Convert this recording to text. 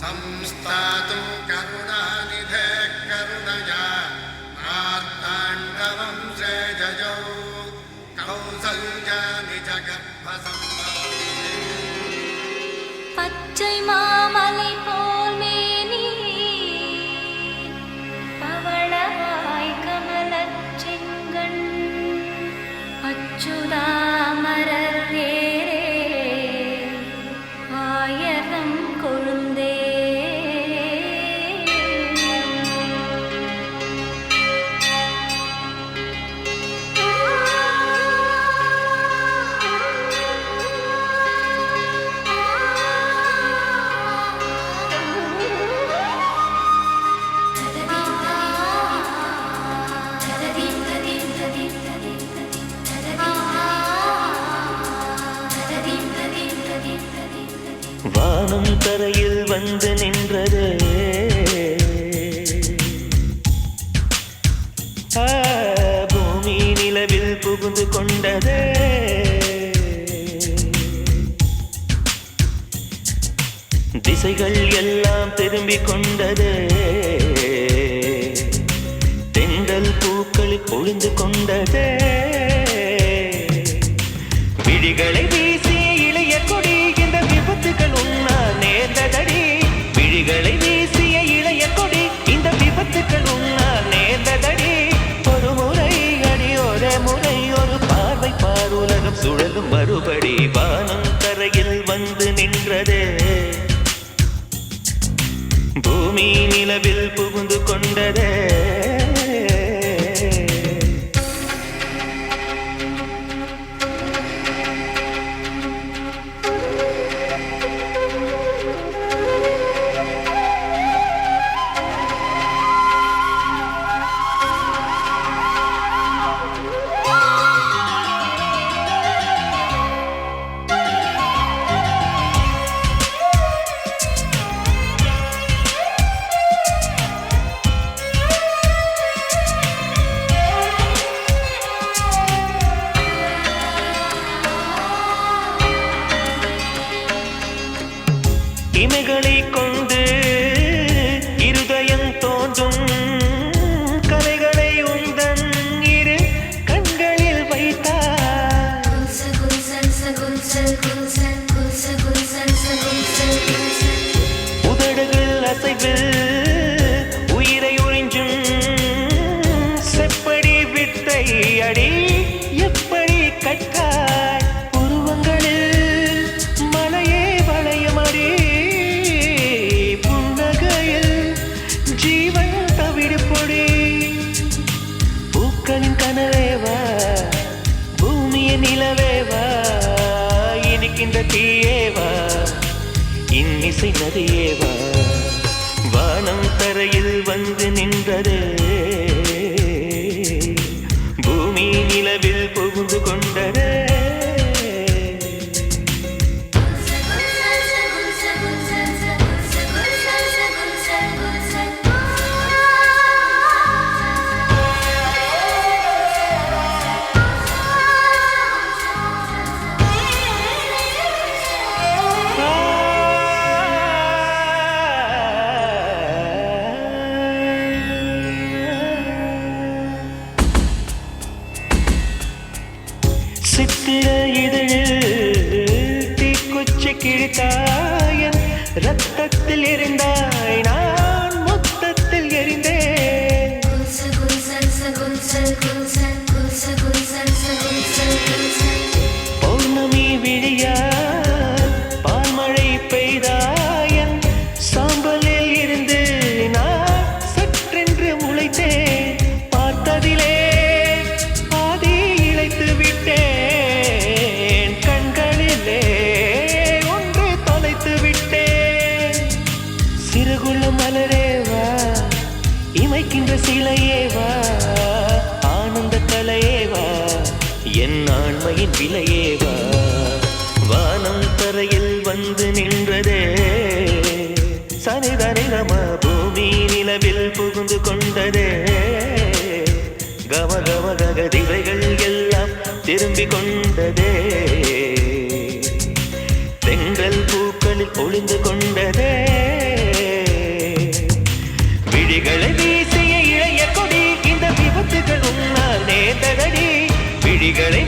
संस्थातुं करुणानिधे करुणया मार्ताण्डवं श्रेजयौ कौसल्यानि जगर्भसम्भवे பச்சை மாமலை போல் மேனி பவளவாய் கமலச் செங்கண் அச்சுதாமரர் வானம் தரையில் வந்து நின்றது. பூமி நிலவில் புகுந்து கொண்டது. திசைகள் எல்லாம் திரும்பிக் கொண்டது. தென்றல் பூக்கள் பொழிந்து கொண்டது. பூமி நிலவில் புகுந்து கொண்டதே. மக்களின் கனவேவா? பூமிய நிலவேவா? இனிக்கின்ற தீயேவா? இன்னிசை நதியேவா? வானம் தரையில் வந்து நின்றதே தாயன் ரத்தத்தில் இருந்தாய் நான் மலரேவா? இமைக்கின்ற சிலையேவா? ஆனந்த கலையேவா என் ஆண்மையின் விலையேவா? வானம் தரையில் வந்து நின்றதே. சனிதனிதம பூமி நிலவில் புகுந்து கொண்டதே. கம கம ககதிவைகள் எல்லாம் திரும்பிக் கொண்டதே. தென்றல் பூக்களில் ஒளிந்து கொண்டதே. ಮಿತಿಗಳೇ